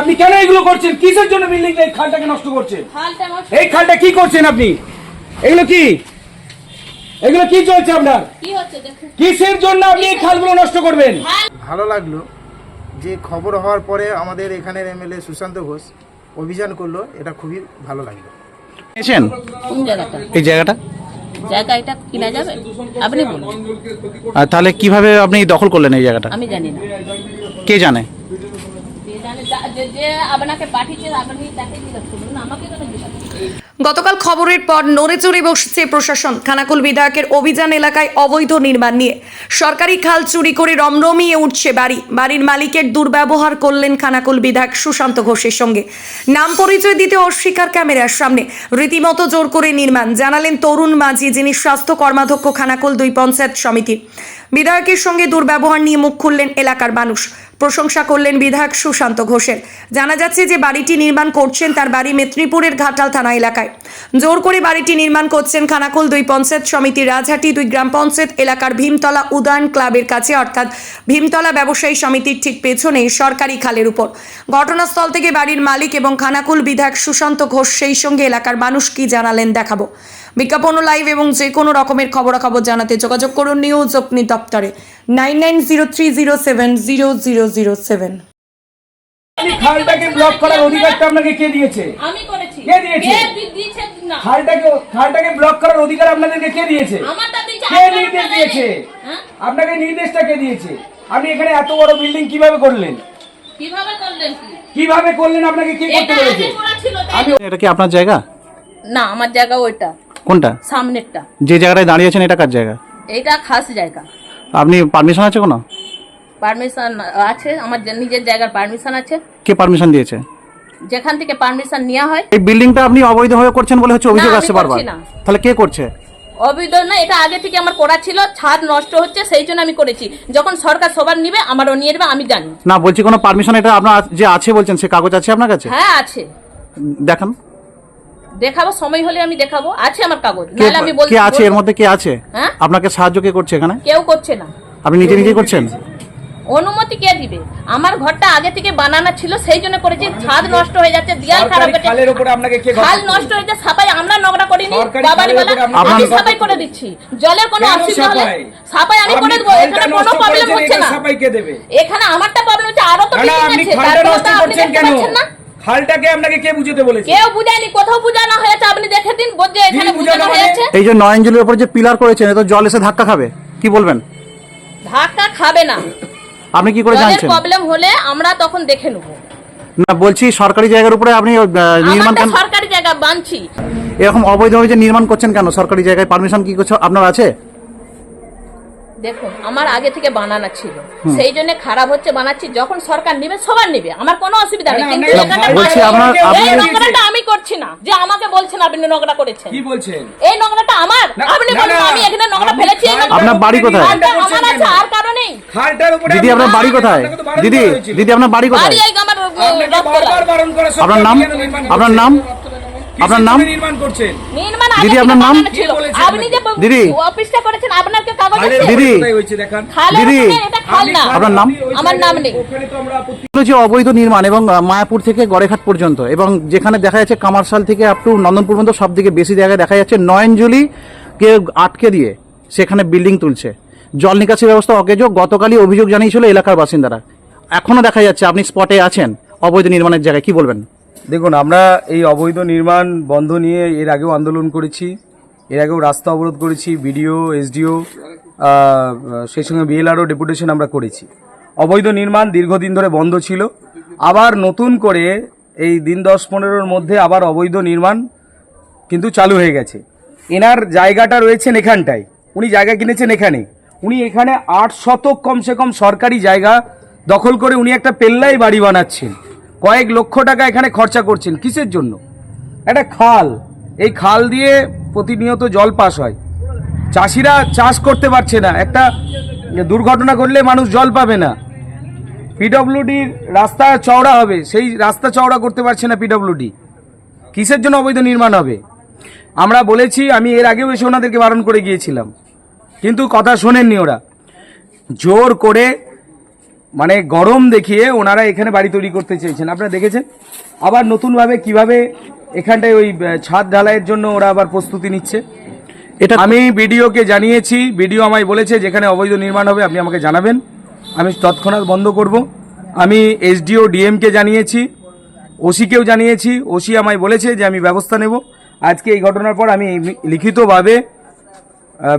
আপনি কেন এগুলো করছেন? কিসের জন্য বিল্ডিং এই খালটাকে নষ্ট করছেন? এই খালটা কি করছেন আপনি? এগুলো কি? এগুলো কি চলছে আপনার? কিসের জন্য আপনি এই খালগুলো নষ্ট করবেন? ভালো লাগল যে খবর হওয়ার পরে আমাদের এখানের এমএলএ সুশান্ত ঘোষ অভিযান করল এটা খুবই ভালো লাগল। কোন জায়গাটা? এই জায়গাটা? জায়গা এটা কিনা যাবে? আপনি বলুন। আর তাহলে কীভাবে আপনি দখল করলেন এই জায়গাটা? আমি জানি না। কে জানে? গতকাল খবরের পর নড়েচড়ে বসছে প্রশাসন খানাকুল বিধায়কের অভিযান এলাকায় অবৈধ নির্মাণ নিয়ে। সরকারি খাল চুরি করে রমরমিয়ে উঠছে বাড়ি। বাড়ির মালিকের দুর্ব্যবহার করলেন খানাকুল বিধায়ক সুশান্ত ঘোষের সঙ্গে। নাম পরিচয় দিতে অস্বীকার ক্যামেরার সামনে। রীতিমতো জোর করে নির্মাণ, জানালেন তরুণ মাঝি, যিনি স্বাস্থ্য কর্মাধ্যক্ষ খানাকুল দুই পঞ্চায়েত সমিতি বিধায়কের সঙ্গে দুর্ব্যবহার নিয়ে মুখ খুললেন এলাকার মানুষ। প্রশংসা করলেন বিধায়ক সুশান্ত ঘোষের। জানা যাচ্ছে যে বাড়িটি নির্মাণ করছেন তার বাড়ি মেদিনীপুরের ঘাটাল থানা এলাকায়। জোর করে বাড়িটি নির্মাণ করছেন খানাকুল দুই পঞ্চায়েত সমিতি রাজহাটি দুই গ্রাম পঞ্চায়েত এলাকার ভীমতলা উদয়ন ক্লাবের কাছে, অর্থাৎ ভীমতলা ব্যবসায়ী সমিতির ঠিক পেছনে সরকারি খালের উপর। ঘটনাস্থল থেকে বাড়ির মালিক এবং খানাকুল বিধায়ক সুশান্ত ঘোষ সেই সঙ্গে এলাকার মানুষ কি জানালেন দেখাবো। বিজ্ঞাপন ও লাইভ এবং যে কোনো রকমের খবরাখবর জানাতে যোগাযোগ করুন নিউজ অগ্নি দপ্তরে। Nine nine zero three zero seven zero zero zero seven খালটাকে block করার অধিকারটা আপনাকে কে দিয়েছে? আমি করেছি। কে দিয়েছে? দিয়েছে না। খালটাকে খালটাকে ব্লক করার অধিকার আপনাদেরকে কে দিয়েছে? আমারটা দিয়েছে কে নির্দেশ দিয়েছে? আপনাকে নির্দেশটা কে দিয়েছে? আপনি এখানে এত বড় বিল্ডিং কীভাবে করলেন? কীভাবে করলেন কীভাবে করলেন? আপনাকে কে করতে বলেছে? এটা কি আপনার জায়গা? না আমার জায়গা ওইটা। কোনটা? সামনেরটা। যে জায়গাটায় দাঁড়িয়ে আছেন এটা কার জায়গা? এইটা খাস জায়গা। আপনি পারমিশন আছে কোনো? পারমিশন আছে আমার যে- নিজের জায়গার পারমিশন আছে। কে পারমিশন দিয়েছে? যেখান থেকে পারমিশন নেওয়া হয়। এই বিল্ডিংটা আপনি অবৈধভাবে করছেন বলে হচ্ছে অভিযোগ না, আমি আসছে বারবার? করছি না। তাহলে কে করছে? অবৈধ না এটা আগে থেকে আমার করা ছিল ছাদ নষ্ট হচ্ছে সেই জন্য আমি করেছি। যখন সরকার সবার নিবে আমারও নিয়ে নেবে আমি জানি। না বলছি কোনো পারমিশন এটা আপনার আ- যে আছে বলছেন সে কাগজ আছে আপনার কাছে? হ্যাঁ আছে। দেখান। দেখাবো সময় হলে আমি দেখাবো। আছে আমার কাগজ কে নাহলে আমি বলতে কে আছে? এর মধ্যে কে আছে? হ্যাঁ? আপনাকে সাহায্য কে করছে এখানে? কেউ করছে না। আপনি নিজে নিজে করছেন? অনুমতি কে দিবে? আমার ঘরটা আগে থেকে বানানো ছিল সেই জন্য করেছি। ছাদ নষ্ট হয়ে যাচ্ছে দিয়াল খারাপ সরকারি খালের উপরে আপনাকে কে খাল নষ্ট হয়ে যাচ্ছে সাফাই আমরা নোংরা করিনি। বাবারি বলা আমি সাফাই করে দিচ্ছি। জলের কোনো অসুবিধা হলে সাফাই? সাফাই আমি করে দেবো এখানে কোনো প্রবলেম হচ্ছে না। সাফাই কে দেবে? এখানে আমারটা প্রবলেম হচ্ছে আরও তো না, বিল্ডিং আপনি আছে খালটা নষ্ট করছেন কেন? খালটাকে আপনাকে কে বুঝতে বলেছে? কেউ বুঝায়নি কোথাও বুঝানো হয়েছে আপনি দেখে দিন যে এখানে বুঝানো? হয়েছে। এই যে নয়নজলির উপর যে পিলার করেছেন এ তো জল এসে ধাক্কা খাবে কি বলবেন? ধাক্কা খাবে না। আপনি কি করে জানছেন? প্রবলেম হলে আমরা তখন দেখে নেব। না বলছি সরকারি জায়গার উপরে আপনি নির্মাণ সরকারি জায়গা বানছি। এরকম অবৈধভাবে যে নির্মাণ করছেন কেন? সরকারি জায়গায় পারমিশন কি করছে আপনার আছে? দেখুন আমার আগে থেকে বানানো ছিল। সেই জন্য খারাপ হচ্ছে বানাচ্ছি যখন সরকার নেবে সবার নেবে। আমার কোনো অসুবিধা নেই। কিন্তু এই নোংরাটা আমি করছি না। যে আমাকে বলছেন আপনি নোংরা করেছেন। কি বলছেন? এই নোংরাটা আমার। আপনি না, বলুন না, আমি এখানে নোংরা ফেলেছি আপনার বাড়ি কোথায়? আমার আছে? আর কারণেই খালটার উপরে দিদি আপনার বাড়ি কোথায়? দিদি দিদি আপনার বাড়ি কোথায়? করা আপনার নাম? আপনার নাম? আপনার নাম? নির্মাণ করছেন। নির্মাণ দিদি, আপনার নাম? আপনি যে দিদি। অফিসটা করেছেন আপনার কি কাগজ দিদি। হয়েছে দেখান? দিদি। আপনার নাম? আমার নাম নেই। ওখানে তো আমরা আপত্তি যে অবৈধ নির্মাণ এবং মায়াপুর থেকে গড়েঘাট পর্যন্ত এবং যেখানে দেখা যাচ্ছে কামারশাল থেকে আপ টু নন্দনপুর পর্যন্ত সব থেকে বেশি জায়গায় দেখা যাচ্ছে নয়নজলি কে আটকে দিয়ে সেখানে বিল্ডিং তুলছে। জল নিকাশি ব্যবস্থা অকেজো গতকালই অভিযোগ জানিয়েছিল এলাকার বাসিন্দারা। এখনও দেখা যাচ্ছে আপনি স্পটে আছেন অবৈধ নির্মাণের জায়গায় কি বলবেন? দেখুন, আমরা এই অবৈধ নির্মাণ বন্ধ নিয়ে এর আগেও আন্দোলন করেছি, এর আগেও রাস্তা অবরোধ করেছি, বিডিও, এসডিও সেই সঙ্গে বিএলআরও ডেপুটেশন আমরা করেছি। অবৈধ নির্মাণ দীর্ঘদিন ধরে বন্ধ ছিল। আবার নতুন করে এই দিন দশ পনেরোর মধ্যে আবার অবৈধ নির্মাণ কিন্তু চালু হয়ে গেছে। এনার জায়গাটা রয়েছেন এখানটায়। উনি জায়গা কিনেছেন এখানে। উনি এখানে আট শতক কমসে কম সরকারি জায়গা দখল করে উনি একটা পেল্লাই বাড়ি বানাচ্ছেন। কয়েক লক্ষ টাকা এখানে খরচা করছেন। কিসের জন্য? একটা খাল। এই খাল দিয়ে প্রতিনিয়ত জল পাস হয়। চাষিরা চাষ করতে পারছে না। একটা দুর্ঘটনা ঘটলে মানুষ জল পাবে না। পিডব্লিউডির রাস্তা চওড়া হবে। সেই রাস্তা চওড়া করতে পারছে না পিডব্লিউডি। কিসের জন্য অবৈধ নির্মাণ হবে? আমরা বলেছি, আমি এর আগেও এসে ওনাদেরকে বারণ করে গিয়েছিলাম। কিন্তু কথা শোনেননি ওরা। জোর করে মানে গরম দেখিয়ে ওনারা এখানে বাড়ি তৈরি করতে চেয়েছেন। আপনারা দেখেছেন? আবার নতুনভাবে কীভাবে এখানটায় ওই ছাদ ঢালাইয়ের জন্য ওরা আবার প্রস্তুতি নিচ্ছে। এটা আমি বিডিওকে জানিয়েছি বিডিও আমায় বলেছে যেখানে অবৈধ নির্মাণ হবে আপনি আমাকে জানাবেন। আমি তৎক্ষণাৎ বন্ধ করব। আমি এসডিও ডিএমকে জানিয়েছি ওসিকেও জানিয়েছি ওসি আমায় বলেছে যে আমি ব্যবস্থা নেব। আজকে এই ঘটনার পর আমি লিখিতভাবে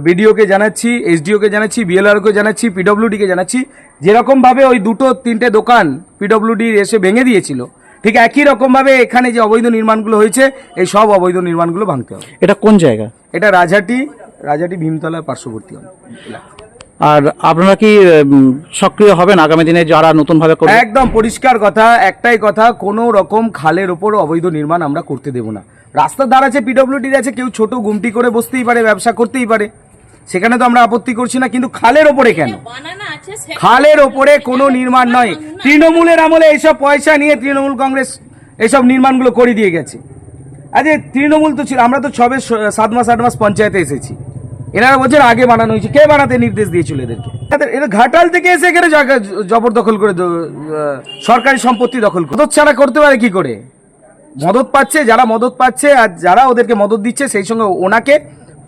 বিডিওকে জানাচ্ছি এসডিওকে জানাচ্ছি বিএলআরকে জানাচ্ছি পিডব্লিউডিকে জানাচ্ছি যেরকমভাবে ওই দুটো তিনটে দোকান পিডব্লিউডি এসে ভেঙে দিয়েছিল ঠিক একই রকমভাবে এখানে যে অবৈধ নির্মাণগুলো হয়েছে এই সব অবৈধ নির্মাণগুলো ভাঙতে হবে। এটা কোন জায়গা? এটা রাজাটি রাজাটি ভীমতলা পার্শ্ববর্তী। আর আপনারা কি সক্রিয় হবেন? আগামী দিনে যারা নতুন ভাবে একদম পরিষ্কার কথা একটাই কথা কোনো রকম খালের ওপর অবৈধ নির্মাণ আমরা করতে দেব না। রাস্তার ধার আছে পিডব্লিউডির আছে কেউ ছোট গুমটি করে বসতেই পারে ব্যবসা করতেই পারে। সেখানে তো আমরা আপত্তি করছি না কিন্তু খালের ওপরে কেন? খালের ওপরে কোনো নির্মাণ নয়। তৃণমূলের আমলে এইসব পয়সা নিয়ে তৃণমূল কংগ্রেস এইসব নির্মাণগুলো করে দিয়ে গেছে। আরে তৃণমূল তো ছিল আমরা তো স- সাত মাস আট মাস পঞ্চায়েতে এসেছি। এনারা বলছেন আগে বানানো হয়েছে। কে বানাতে নির্দেশ দিয়েছিল এদেরকে? এদের- এরা ঘাটাল থেকে এসে এখানে জবরদখল করে সরকারি সম্পত্তি দখল করে। ছাড়া করতে পারে কি করে? মদত পাচ্ছে, যারা মদত পাচ্ছে আর যারা ওদেরকে মদত দিচ্ছে, সেই সঙ্গে ওনাকে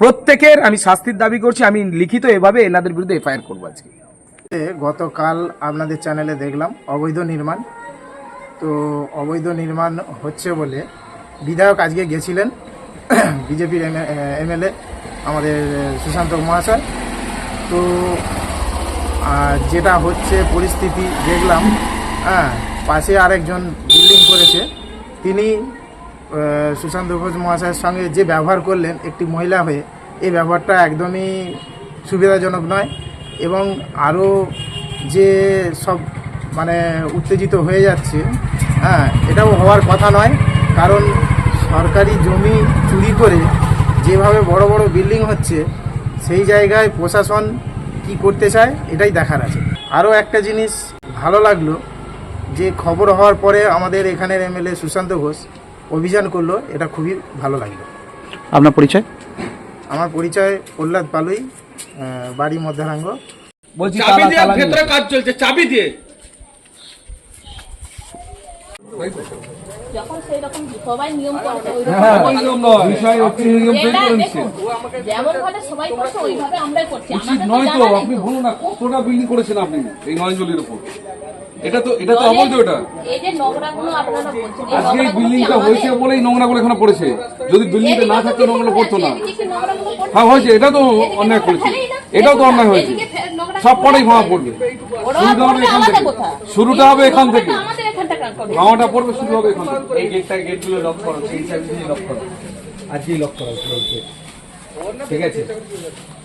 প্রত্যেকের আমি শাস্তির দাবি করছি, আমি লিখিত এভাবে এনাদের বিরুদ্ধে এফআইআর করব আজকে। গতকাল আপনাদের চ্যানেলে দেখলাম, অবৈধ নির্মাণ। তো অবৈধ নির্মাণ হচ্ছে বলে বিধায়ক আজকে গেছিলেন, বিজেপির এমএলএ আমাদের সুশান্ত মহাশয়। তো যেটা হচ্ছে পরিস্থিতি, দেখলাম হ্যাঁ পাশে আরেকজন বিল্ডিং করেছে। তিনি সুশান্ত ঘোষ মহাশয়ের সঙ্গে যে ব্যবহার করলেন একটি মহিলা হয়ে, এই ব্যবহারটা একদমই সুবিধাজনক নয় এবং আরও যে সব মানে উত্তেজিত হয়ে যাচ্ছে হ্যাঁ এটাও হওয়ার কথা নয়। কারণ সরকারি জমি চুরি করে যেভাবে বড় বড় বিল্ডিং হচ্ছে, সেই জায়গায় প্রশাসন কি করতে চায়, এটাই দেখার আছে। আরও একটা জিনিস ভালো লাগল যে খবর হওয়ার পরে আমাদের এখানের এমএলএ সুশান্ত ঘোষ অভিযান করল এটা খুবই ভালো লাগল। আপনার পরিচয়? আমার পরিচয় প্রহ্লাদ পালুই বাড়ি মধ্যারাঙ্গ বলছি চাবি দিয়ে ভেতরে কাজ চলছে চাবি দিয়ে। যখন সেই রকম সবাই নিয়ম করছে ওই হ্যাঁ, বিষয় হচ্ছে নিয়ম তৈরি এটা করে নিচ্ছে। দেখুন যেমন ভাবে সবাই করছে ওইভাবে আমরাই করছি। উচিত নয় তো আপনি বলুন না কতটা বিল্ডিং করেছেন আপনি এই নয়জলির উপর? এটা তো এটা তো অবৈধ এটা। এই যে নোংরাগুলো আপনারা বলছেন আজকে এই বিল্ডিংটা হয়েছে বলেই নোংরাগুলো এখানে পড়েছে। যদি বিল্ডিংটা না থাকতো নোংরা পড়তো না? হ্যাঁ হয়েছে। এটা তো অন্যায় করেছে। এটাও তো অন্যায় হয়েছে। সব পরেই ভাঙা পড়বে। শুরুটা হবে এখান থেকে। শুরুটা হবে এখান থেকে। নোংরাটা আমাদের এখানটা করবে। ভাঙাটা পড়বে শুরু হবে এখান থেকে। এই গেটটা গেটগুলো লক করো। সেই লক করো। আজকেই লক করো ঠিক আছে?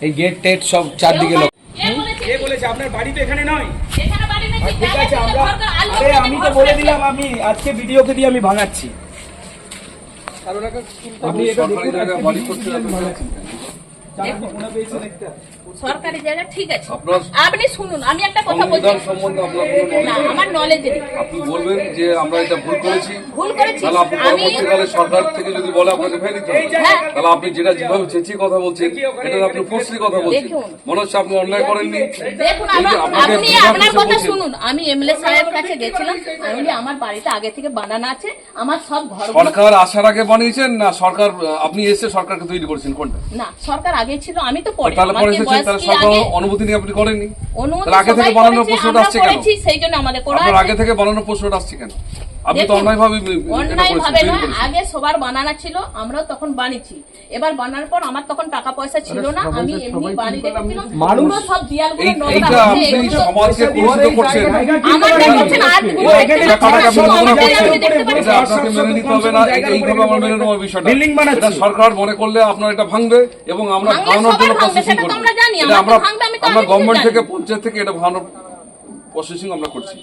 এই গেট টেট সব চারদিকে লক কে বলেছে? কে বলেছে? আপনার বাড়ি তো এখানে নয়। ঠিক আছে আমরা আরে আমি তো বলে দিলাম আমি আজকে ভিডিওকে দিয়ে আমি ভাঙাচ্ছি আপনি এটা দেখুন, সরকারি জায়গা ঠিক আছে। আপনি শুনুন আমি একটা কথা বলছি। না আমার নলেজ নেই। আপনি বলবেন যে আমরা এটা ভুল করেছি? ভুল করেছি। তাহলে আপনি আমি পরবর্তীকালে সরকার থেকে যদি বলে আপনাকে ফেলে দিতে হ্যাঁ। তাহলে আপনি যেটা যেভাবে চেঁচিয়ে কথা বলছেন এটা আপনি ফোর্সলি কথা বলছেন। মনে হচ্ছে আপনি অন্যায় করেননি। দেখুন আপনি আপনার কথা শুনুন। আমি এমএলএ সাহেবের কাছে গেছিলাম। আমি আমার বাড়িতে আগে থেকে বানানো আছে। আমার সব ঘর সরকার আসার আগে বানিয়েছেন না সরকার আপনি এসে সরকারকে তৈরি করেছেন? কোনটা? না সরকার আগে ছিল আমি তো পরে। সরকার অনুমতি নিয়ে আপনি করেননি? অনুমতি তাহলে আগে থেকে বানানোর প্রশ্নটা আসছে কেন? সেই জন্য আমাদের করা আগে থেকে বানানোর প্রশ্নটা আসছে কেন? আপনি তো অন্যায়ভাবে আগে সবার বানানা ছিল আমরাও তখন বানিয়েছি। এবার বানানোর পর আমার তখন টাকা পয়সা ছিল না আমি এমনি বানিয়ে রেখেছিলাম মানুষ- সব দেয়ালগুলো নোংরা আপনি সমাজকে কলুষিত করছেন। আমাকে বলছেন আর এই কোনো এখানে ব্যাপারটাকে আপনি সমাজ জায়গা করছেন আপনি দেখতে পাচ্ছেন। এটা আপনাকে মেনে নিতে হবে না এটা এইভাবে আমার মেনে নেওয়ার বিষয়টা। বিল্ডিং বানাচ্ছি। সরকার মনে করলে আপনার এটা ভাঙবে এবং আমরা ভাঙানোর জন্য প্রসেসিং করব। আমরা আমরা আমরা গভর্নমেন্ট থেকে পঞ্চায়েত থেকে এটা ভাঙানোর প্রসেসিং আমরা করছি।